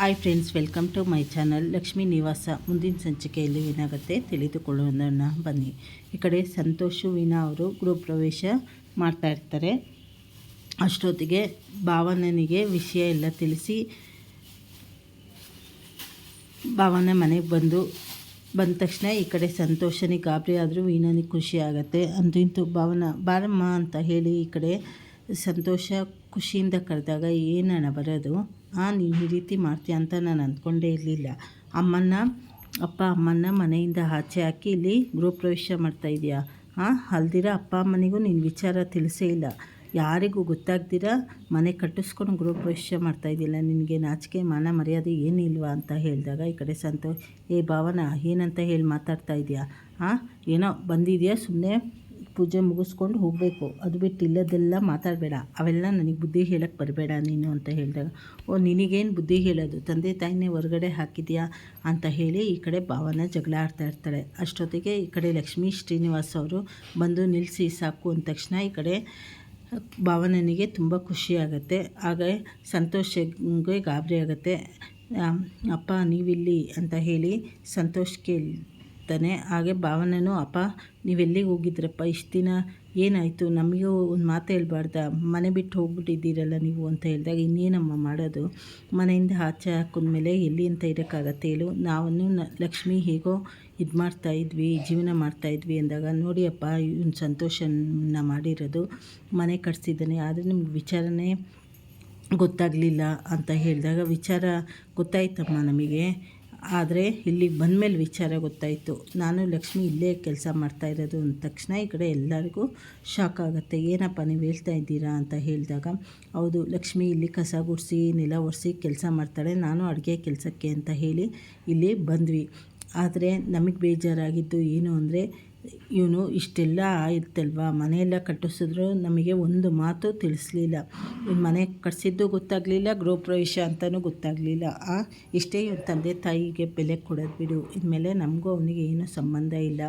Hi friends welcome to my channel Lakshmi Nivasa ಮುಂದಿನ ಸಂಚಿಕೆಯಲ್ಲಿ ಏನಾಗುತ್ತೆ ತಿಳಿದುಕೊಳ್ಳೋಣ ಬನ್ನಿ. ಈ ಕಡೆ ಸಂತೋಷು ವೀಣಾ ಅವರು ಗೃಹ ಪ್ರವೇಶ ಮಾಡ್ತಾ ಇರ್ತಾರೆ. ಅಷ್ಟೊತ್ತಿಗೆ ಭಾವನನಿಗೆ ವಿಷಯ ಎಲ್ಲ ತಿಳಿಸಿ ಭಾವನ ಮನೆಗೆ ಬಂದು, ಬಂದ ತಕ್ಷಣ ಈ ಕಡೆ ಸಂತೋಷನಿಗೆ ಗಾಬರಿ ಆದರೂ ವೀಣನಿಗೆ ಖುಷಿ ಆಗುತ್ತೆ. ಅಂತೂ ಇಂತೂ ಭಾವನ, ಬಾರಮ್ಮ ಅಂತ ಹೇಳಿ ಈ ಕಡೆ ಸಂತೋಷ ಖುಷಿಯಿಂದ ಕರೆದಾಗ ಏನಣ್ಣ ಬರೋದು? ನೀನು ಈ ರೀತಿ ಮಾಡ್ತೀಯ ಅಂತ ನಾನು ಅಂದ್ಕೊಂಡೇ ಇರಲಿಲ್ಲ. ಅಮ್ಮನ್ನ, ಅಪ್ಪ ಅಮ್ಮನ್ನ ಮನೆಯಿಂದ ಆಚೆ ಹಾಕಿ ಇಲ್ಲಿ ಗೃಹಪ್ರವೇಶ ಮಾಡ್ತಾಯಿದ್ಯಾ ಹಾಂ ಅಲ್ದಿರ ಅಪ್ಪ ಅಮ್ಮನಿಗೂ ನಿನ್ನ ವಿಚಾರ ತಿಳಿಸೇ ಇಲ್ಲ. ಯಾರಿಗೂ ಗೊತ್ತಾಗ್ದಿರ? ಮನೆ ಕಟ್ಟಿಸ್ಕೊಂಡು ಗೃಹಪ್ರವೇಶ ಮಾಡ್ತಾಯಿದ್ದಿಲ್ಲ ನಿನಗೆ ನಾಚಿಕೆ, ಮಾನ ಮರ್ಯಾದೆ ಏನಿಲ್ವಾ ಅಂತ ಹೇಳಿದಾಗ ಈ ಕಡೆ ಸಂತೋಷ್, ಏ ಭಾವನ, ಏನಂತ ಹೇಳಿ ಮಾತಾಡ್ತಾ ಇದೆಯಾ? ಹಾಂ ಏನೋ ಬಂದಿದೆಯಾ ಸುಮ್ಮನೆ ಪೂಜೆ ಮುಗಿಸ್ಕೊಂಡು ಹೋಗಬೇಕು. ಅದು ಬಿಟ್ಟು ಇಲ್ಲದೆಲ್ಲ ಮಾತಾಡಬೇಡ. ಅವೆಲ್ಲ ನನಗೆ ಬುದ್ಧಿ ಹೇಳಕ್ಕೆ ಬರಬೇಡ ನೀನು ಅಂತ ಹೇಳಿದಾಗ, ಓ, ನಿನಗೇನು ಬುದ್ಧಿ ಹೇಳೋದು? ತಂದೆ ತಾಯಿನೇ ಹೊರಗಡೆ ಹಾಕಿದ್ಯಾ ಅಂತ ಹೇಳಿ ಈ ಕಡೆ ಭಾವನ ಜಗಳ ಆಡ್ತಾ ಇರ್ತಾಳೆ. ಅಷ್ಟೊತ್ತಿಗೆ ಈ ಕಡೆ ಲಕ್ಷ್ಮೀ ಶ್ರೀನಿವಾಸ್ ಅವರು ಬಂದು ನಿಲ್ಲಿಸಿ ಸಾಕು ಅಂದ ತಕ್ಷಣ ಈ ಕಡೆ ಭಾವನನಿಗೆ ತುಂಬ ಖುಷಿಯಾಗತ್ತೆ ಆಗ ಸಂತೋಷಗೆ ಗಾಬರಿ ಆಗುತ್ತೆ. ಅಪ್ಪ, ನೀವಿಲ್ಲಿ ಅಂತ ಹೇಳಿ ಸಂತೋಷ್ ಕೇಳ್ತಾನೆ ಹಾಗೆ ಭಾವನೆನೂ, ಅಪ್ಪ, ನೀವೆಲ್ಲಿಗೆ ಹೋಗಿದ್ರಪ್ಪ? ಇಷ್ಟು ದಿನ ಏನಾಯಿತು? ನಮಗೂ ಒಂದು ಮಾತು ಹೇಳ್ಬಾರ್ದ? ಮನೆ ಬಿಟ್ಟು ಹೋಗ್ಬಿಟ್ಟಿದ್ದೀರಲ್ಲ ನೀವು? ಅಂತ ಹೇಳಿದಾಗ, ಇನ್ನೇನಮ್ಮ ಮಾಡೋದು? ಮನೆಯಿಂದ ಆಚೆ ಹಾಕಿದ್ಮೇಲೆ ಎಲ್ಲಿ ಅಂತ ಇರೋಕ್ಕಾಗತ್ತೆ ಹೇಳು. ನಾವನ್ನು ಲಕ್ಷ್ಮಿ ಹೇಗೋ ಇದು ಮಾಡ್ತಾಯಿದ್ವಿ ಜೀವನ ಮಾಡ್ತಾಯಿದ್ವಿ ಅಂದಾಗ, ನೋಡಿ ಅಪ್ಪ, ಇವ್ನು ಸಂತೋಷನ ಮಾಡಿರೋದು ಮನೆ ಕಟ್ಸಿದ್ದಾನೆ. ಆದರೆ ನಿಮ್ಗೆ ವಿಚಾರನೇ ಗೊತ್ತಾಗಲಿಲ್ಲ ಅಂತ ಹೇಳಿದಾಗ, ವಿಚಾರ ಗೊತ್ತಾಯ್ತಮ್ಮ ನಮಗೆ. ಆದರೆ ಇಲ್ಲಿಗೆ ಬಂದಮೇಲೆ ವಿಚಾರ ಗೊತ್ತಾಯಿತು. ನಾನು ಲಕ್ಷ್ಮಿ ಇಲ್ಲೇ ಕೆಲಸ ಮಾಡ್ತಾ ಇರೋದು ಅಂದ ತಕ್ಷಣ ಈ ಕಡೆ ಎಲ್ಲರಿಗೂ ಶಾಕ್ ಆಗುತ್ತೆ. ಏನಪ್ಪ ನೀವು ಹೇಳ್ತಾ ಇದ್ದೀರಾ ಅಂತ ಹೇಳಿದಾಗ, ಹೌದು, ಲಕ್ಷ್ಮಿ ಇಲ್ಲಿ ಕಸ ಗುಡಿಸಿ, ನೆಲ ಒರೆಸಿ ಕೆಲಸ ಮಾಡ್ತಾಳೆ. ನಾನು ಅಡುಗೆ ಕೆಲಸಕ್ಕೆ ಅಂತ ಹೇಳಿ ಇಲ್ಲಿ ಬಂದ್ವಿ. ಆದರೆ ನಮಗೆ ಬೇಜಾರಾಗಿದ್ದು ಏನು ಅಂದರೆ ಇವನು ಇಷ್ಟೆಲ್ಲ ಆಯ್ತಲ್ವ? ಮನೆಯೆಲ್ಲ ಕಟ್ಟಿಸಿದ್ರು ನಮಗೆ ಒಂದು ಮಾತು ತಿಳಿಸ್ಲಿಲ್ಲ. ಮನೆ ಕಟ್ಸಿದ್ದು ಗೊತ್ತಾಗಲಿಲ್ಲ ಗೃಹ ಪ್ರವೇಶ ಅಂತಲೂ ಗೊತ್ತಾಗಲಿಲ್ಲ ಇಷ್ಟೇ ತಂದೆ ತಾಯಿಗೆ ಬೆಲೆ ಕೊಡೋದು ಬಿಡು. ಇನ್ಮೇಲೆ ನಮಗೂ ಅವನಿಗೆ ಏನೂ ಸಂಬಂಧ ಇಲ್ಲ.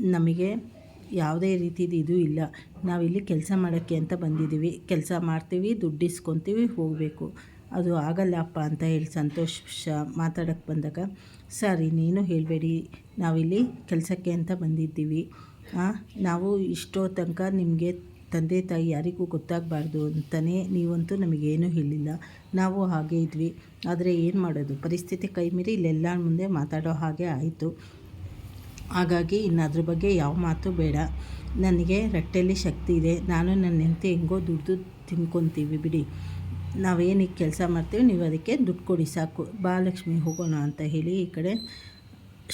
ನಮಗೆ ಯಾವುದೇ ರೀತಿದು ಇದು ಇಲ್ಲ. ನಾವಿಲ್ಲಿ ಕೆಲಸ ಮಾಡೋಕ್ಕೆ ಅಂತ ಬಂದಿದ್ದೀವಿ. ಕೆಲಸ ಮಾಡ್ತೀವಿ, ದುಡ್ಡು ಇಸ್ಕೊತೀವಿ, ಹೋಗಬೇಕು. ಅದು ಆಗಲ್ಲಪ್ಪ ಅಂತ ಹೇಳಿ ಸಂತೋಷ ಮಾತಾಡೋಕ್ಕೆ ಬಂದಾಗ, ಸರಿ, ನೀನು ಹೇಳಬೇಡಿ. ನಾವಿಲ್ಲಿ ಕೆಲಸಕ್ಕೆ ಅಂತ ಬಂದಿದ್ದೀವಿ. ನಾವು ಇಷ್ಟೋ ತನಕ ನಿಮಗೆ ತಂದೆ ತಾಯಿ ಯಾರಿಗೂ ಗೊತ್ತಾಗಬಾರ್ದು ಅಂತಲೇ ನೀವಂತೂ ನಮಗೇನೂ ಹೇಳಿಲ್ಲ. ನಾವು ಹಾಗೆ ಇದ್ವಿ. ಆದರೆ ಏನು ಮಾಡೋದು? ಪರಿಸ್ಥಿತಿ ಕೈ ಮೀರಿ ಇಲ್ಲೆಲ್ಲ ಮುಂದೆ ಮಾತಾಡೋ ಹಾಗೆ ಆಯಿತು. ಹಾಗಾಗಿ ಇನ್ನು ಅದ್ರ ಬಗ್ಗೆ ಯಾವ ಮಾತು ಬೇಡ. ನನಗೆ ರಟ್ಟೆಯಲ್ಲಿ ಶಕ್ತಿ ಇದೆ. ನಾನು ನನ್ನ ಹೆಂಡತಿ ಹೆಂಗೋ ದುಡ್ದು ತಿನ್ಕೊತೀವಿ ಬಿಡಿ. ನಾವೇನಿಗೆ ಕೆಲಸ ಮಾಡ್ತೀವಿ, ನೀವು ಅದಕ್ಕೆ ದುಡ್ಡು ಕೊಡಿ ಸಾಕು. ಬಾ ಲಕ್ಷ್ಮಿ ಹೋಗೋಣ ಅಂತ ಹೇಳಿ ಈ ಕಡೆ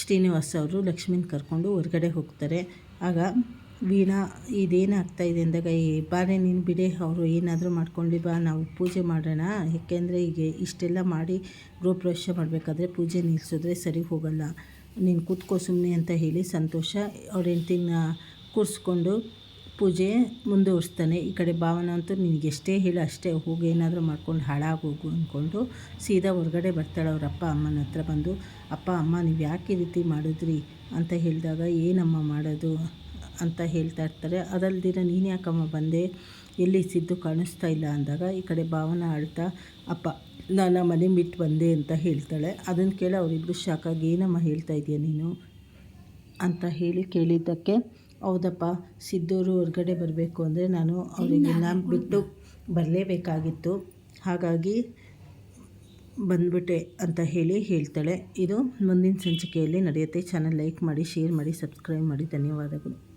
ಶ್ರೀನಿವಾಸ್ ಅವರು ಲಕ್ಷ್ಮೀನ ಕರ್ಕೊಂಡು ಹೊರಗಡೆ ಹೋಗ್ತಾರೆ. ಆಗ ವೀಣಾ ಇದೇನಾಗ್ತಾಯಿದೆ ಅಂದಾಗ ಈ ಬಾರೆ ನೀನು ಬಿಡೆ, ಅವರು ಏನಾದರೂ ಮಾಡ್ಕೊಂಡು ಬಾ, ನಾವು ಪೂಜೆ ಮಾಡೋಣ. ಏಕೆಂದರೆ ಈಗ ಇಷ್ಟೆಲ್ಲ ಮಾಡಿ ಗೃಹಪ್ರವೇಶ ಮಾಡಬೇಕಾದ್ರೆ ಪೂಜೆ ನಿಲ್ಲಿಸಿದ್ರೆ ಸರಿ ಹೋಗಲ್ಲ. ನೀನು ಕೂತ್ಕೋ ಸುಮ್ಮನೆ ಅಂತ ಹೇಳಿ ಸಂತೋಷ ಅವ್ರ ಹೆಂಡ್ತಿನ ಕೂರಿಸ್ಕೊಂಡು ಪೂಜೆ ಮುಂದುವರಿಸ್ತಾನೆ. ಈ ಕಡೆ ಭಾವನ ಅಂತೂ ನಿನಗೆ ಎಷ್ಟೇ ಹೇಳು ಅಷ್ಟೇ, ಹೋಗಿ, ಏನಾದರೂ ಮಾಡ್ಕೊಂಡು ಹಾಳಾಗೋಗು ಅಂದ್ಕೊಂಡು ಸೀದಾ ಹೊರಗಡೆ ಬರ್ತಾಳೆ ಅವ್ರ ಅಪ್ಪ ಅಮ್ಮನ ಹತ್ರ ಬಂದು, ಅಪ್ಪ, ಅಮ್ಮ, ನೀವು ಯಾಕೆ ಈ ರೀತಿ ಮಾಡಿದ್ರಿ? ಅಂತ ಹೇಳಿದಾಗ, ಏನಮ್ಮ ಮಾಡೋದು? ಅಂತ ಹೇಳ್ತಾ ಇರ್ತಾರೆ. ಅದಲ್ದಿರ ನೀನು ಯಾಕಮ್ಮ ಬಂದೆ? ಎಲ್ಲಿ ಸಿದ್ದು ಕಾಣಿಸ್ತಾ ಇಲ್ಲ ಅಂದಾಗ ಈ ಕಡೆ ಭಾವನ ಆಳ್ತಾ ಅಪ್ಪ, ನಾನು ಮನೆ ಬಿಟ್ಟು ಬಂದೆ ಅಂತ ಹೇಳ್ತಾಳೆ. ಅದನ್ನು ಕೇಳಿ ಅವರಿಬ್ಬರು ಶಾಕಾಗಿ, ಏನಮ್ಮ ಹೇಳ್ತಾ ಇದೆಯಾ ನೀನು? ಅಂತ ಹೇಳಿ ಕೇಳಿದ್ದಕ್ಕೆ ಹೌದಪ್ಪ ಸಿದ್ದೂರು ಹೊರಗಡೆ ಬರಬೇಕು ಅಂದರೆ ನಾನು ಅವರಿಗೆ ಅವರಿಗೆಲ್ಲ ಬಿಟ್ಟು ಬರಲೇಬೇಕಾಗಿತ್ತು. ಹಾಗಾಗಿ ಬಂದ್ಬಿಟ್ಟೆ ಅಂತ ಹೇಳಿ ಹೇಳ್ತಾಳೆ. ಇದು ಮುಂದಿನ ಸಂಚಿಕೆಯಲ್ಲಿ ನಡೆಯುತ್ತೆ. ಚಾನಲ್ ಲೈಕ್ ಮಾಡಿ ಶೇರ್ ಮಾಡಿ ಸಬ್ಸ್ಕ್ರೈಬ್ ಮಾಡಿ. ಧನ್ಯವಾದಗಳು.